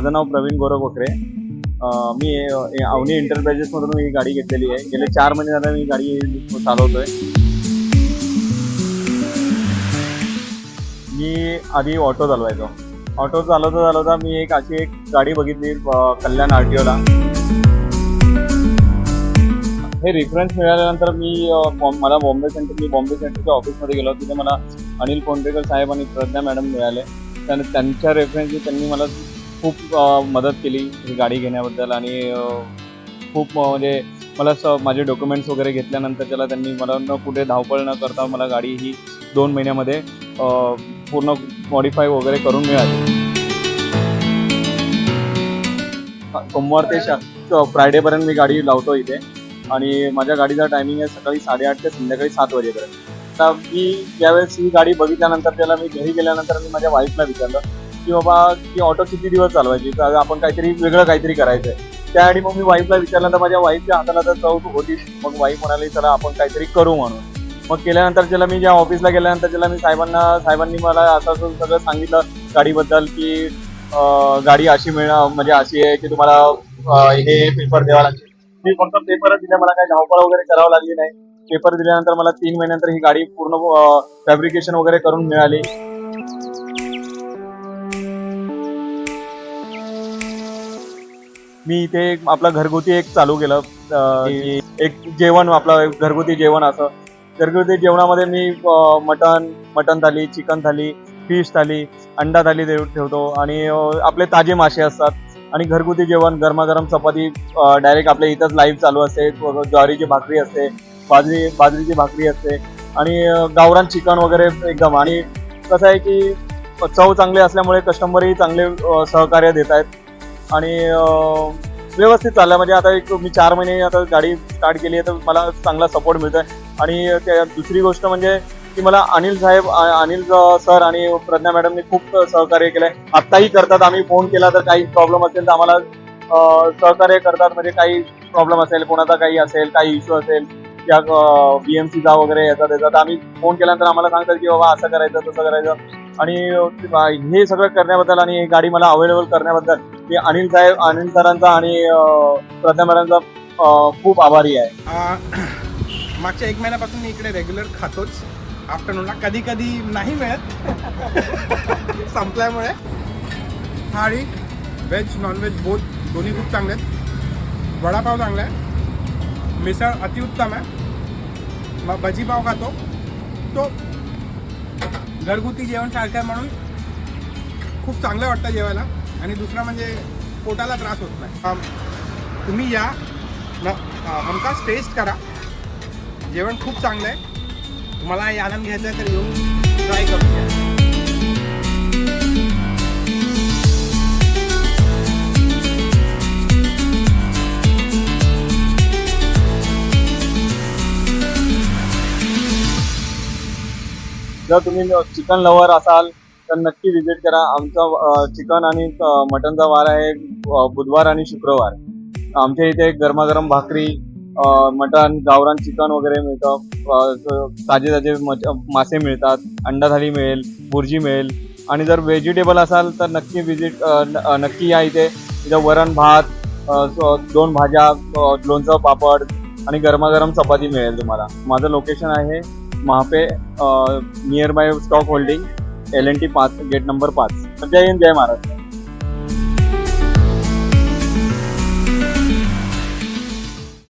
माझं नाव प्रवीण गौरव कोकरे मी अवनी एंटरप्राइजेसमधून ही गाडी घेतलेली आहे. गेले चार महिने झाले मी गाडी चालवतोय. मी आधी ऑटो चालवायचो. ऑटो चालवता चालवता मी एक अशी एक गाडी बघितली कल्याण आर टी ओला हे रेफरन्स मिळाल्यानंतर मी मला बॉम्बे सेंटर मी बॉम्बे सेंटरच्या ऑफिसमध्ये गेलो. तिथे मला अनिल कोंडेकर साहेब आणि प्रज्ञा मॅडम मिळाले. त्यान त्यांच्या रेफरन्सने त्यांनी मला खूप मदत केली ही गाडी घेण्याबद्दल आणि खूप म्हणजे मला स माझे डॉक्युमेंट्स वगैरे घेतल्यानंतर त्याला त्यांनी मला न कुठे धावपळ न करता मला गाडी ही दोन महिन्यामध्ये पूर्ण मॉडीफाय वगैरे करून मिळाली. सोमवार ते शा फ्रायडेपर्यंत मी गाडी लावतो इथे आणि माझ्या गाडीचा टायमिंग आहे सकाळी साडेआठ ते संध्याकाळी सात वाजेपर्यंत. आता मी ज्यावेळेस ही गाडी बघितल्यानंतर त्याला मी घरी गेल्यानंतर मी माझ्या वाईफला विचारलं की बाबा की ऑटो किती दिवस चालवायची? तर आपण काहीतरी वेगळं काहीतरी करायचंय. त्याआधी मग मी वाईफला विचारलं तर माझ्या वाईफच्या हाताला तर चव होती. मग वाईफ म्हणाली चला आपण काहीतरी करू म्हणून. मग केल्यानंतर त्याला मी ज्या ऑफिसला गेल्यानंतर त्याला मी साहेबांना साहेबांनी मला असं असं सगळं सांगितलं गाडीबद्दल की गाडी अशी मिळणं म्हणजे अशी आहे की तुम्हाला हे पेपर द्यावा लागेल. मी फक्त पेपर दिले मला काही धावपळ वगैरे करावं लागली नाही. पेपर दिल्यानंतर मला तीन महिन्यानंतर ही गाडी पूर्ण फॅब्रिकेशन वगैरे करून मिळाली. मी इथे आपलं घरगुती एक चालू केलं एक जेवण आपलं घरगुती जेवण असं. घरगुती जेवणामध्ये मी अं, मटण मटण थाली चिकन थाली फिश थाली अंडा थाली देऊ ठेवतो. आणि आपले ताजे मासे असतात. आणि घरगुती जेवण गरमागरम चपाती डायरेक्ट आपल्या इथंच लाईव्ह चालू असते. ज्वारीची भाकरी असते बाजरी बाजरीची भाकरी असते. आणि गावरान चिकन वगैरे एकदम. आणि कसं आहे की चव चांगली असल्यामुळे कस्टमरही चांगले सहकार्य देत आहेत आणि व्यवस्थित चाललं म्हणजे आता एक मी चार महिने आता गाडी स्टार्ट केली आहे तर मला चांगला सपोर्ट मिळतोय. आणि त्या दुसरी गोष्ट म्हणजे की मला अनिल साहेब अनिल सर आणि प्रज्ञा मॅडमने खूप सहकार्य केलंय. आत्ताही करतात. आम्ही फोन केला तर काही प्रॉब्लेम असेल तर आम्हाला सहकार्य करतात. म्हणजे काही प्रॉब्लेम असेल कोणाचा काही असेल काही इश्यू असेल या बीएमसीचा वगैरे याचा त्याचा. तर आम्ही फोन केल्यानंतर आम्हाला सांगतात की बाबा असं करायचं तसं करायचं. आणि हे सगळं करण्याबद्दल आणि ही गाडी मला अवेलेबल करण्याबद्दल मी अनिल साहेब अनिल सरांचा आणि अ, प्रज्ञा मॅडमचा खूप आभारी आहे. मागच्या एक महिन्यापासून मी इकडे रेग्युलर खातोच. आफ्टरनूनला कधी कधी नाही मिळत. संपल्यामुळे. थाळी व्हेज नॉनव्हेज बोथ दोन्ही खूप चांगले आहेत. वडापाव चांगला आहे. मिसळ अतिउत्तम आहे. मग भजीपाव खातो. तो घरगुती जेवण सारखं आहे म्हणून खूप चांगलं वाटतं जेवायला. आणि दुसरं म्हणजे पोटाला त्रास होत नाही. तुम्ही या. न हमखास टेस्ट करा. जेवण खूप चांगलं आहे. तुम्हाला आनंद घ्यायचा आहे तर येऊन ट्राय करून घ्या. जर तुम्ही चिकन लवर असाल तर नक्की विजिट करा. आमचा चिकन आणि मटनचा वार आहे बुधवार आणि शुक्रवार. आमच्या इथे गरमागरम भाकरी मटन गावरान चिकन वगैरे मिळतं. ताजे ताजे मासे मिळतात. अंडा थाली मिळेल भुर्जी मिळेल. आणि जर व्हेजिटेबल असाल तर नक्की विजिट नक्की या इथे. इथं वरण भात दोन भाज्या लोणचं पापड आणि गरमागरम चपाती मिळेल तुम्हाला. माझं लोकेशन आहे Mahape near by stock holding L N T पाच गेट नंबर पाच. जय हिंद जय महाराष्ट्र.